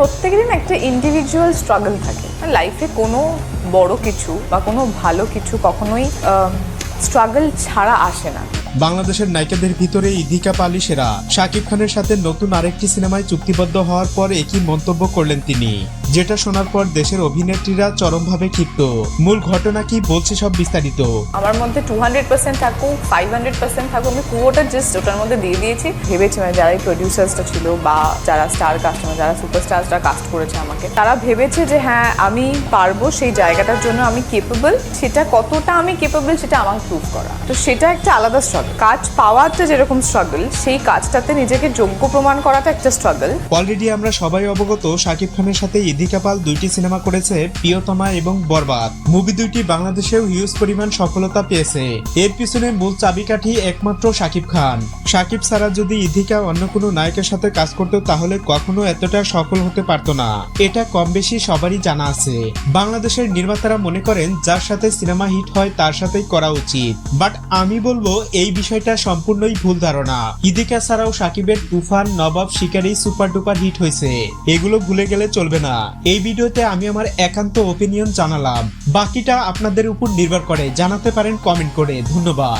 প্রত্যেকেরই না একটা ইন্ডিভিজুয়াল স্ট্রাগল থাকে। লাইফে কোনো বড় কিছু বা কোনো ভালো কিছু কখনোই স্ট্রাগল ছাড়া আসে না। বাংলাদেশের নায়িকাদের ভিতরে ইধিকা পালি সেরা শাকিব খানের সাথে নতুন আরেকটি সিনেমায় চুক্তিবদ্ধ হওয়ার পর একই মন্তব্য করলেন তিনি। যেটা শোনার পর দেশের অভিনেত্রীরা চরমভাবে ক্ষিপ্ত। মূল ঘটনা কি বলছে সব বিস্তারিত? আমার মধ্যে টু হান্ড্রেড পার্সেন্ট থাকুক ফাইভ হান্ড্রেড পার্সেন্ট থাকুক আমি পুরোটা জাস্ট ওটার মধ্যে দিয়ে দিয়েছি। ভেবেছি মানে যারা এই প্রডিউসার্সটা ছিল বা যারা স্টার কাস্টমার যারা সুপারস্টারসরা কাস্ট করেছে আমাকে তারা ভেবেছে যে হ্যাঁ আমি পারব সেই জায়গাটার জন্য আমি কেপেবল সেটা কতটা আমি কেপেবল সেটা আমাকে প্রুভ করা। তো সেটা একটা আলাদা স্ট্রাগল কাজ পাওয়াটা যেরকম স্ট্রাগল সেই কাজটাতে নিজেকে যোগ্য প্রমাণ করাটা একটা স্ট্রাগল অলরেডি আমরা সবাই অবগত শাকিব খানের সাথে ইদিকা পাল দুইটি সিনেমা করেছে প্রিয়তমা এবং বরবাদ। মুভি দুইটি বাংলাদেশেও হিউজ পরিমাণ সফলতা পেয়েছে। এর পিছনে মূল চাবিকাঠি একমাত্র শাকিব খান। শাকিব ছাড়া যদি ইধিকা অন্য কোনো নায়কের সাথে কাজ করতো, তাহলে কখনো এতটা সফল হতে পারতো না। এটা কম বেশি সবারই জানা আছে। বাংলাদেশের নির্মাতারা মনে করেন, যার সাথে সিনেমা হিট হয়, তার সাথেই করা উচিত। বাট আমি বলব, এই বিষয়টা সম্পূর্ণই ভুল ধারণা। ইদিকা ছাড়াও সাকিবের তুফান, নবাব শিকারি সুপার ডুপার হিট হয়েছে। এগুলো ভুলে গেলে চলবে না। এই ভিডিওতে আমি আমার একান্ত ওপিনিয়ন জানালাম। বাকিটা আপনাদের উপর নির্ভর করে। জানাতে পারেন কমেন্ট করে। ধন্যবাদ।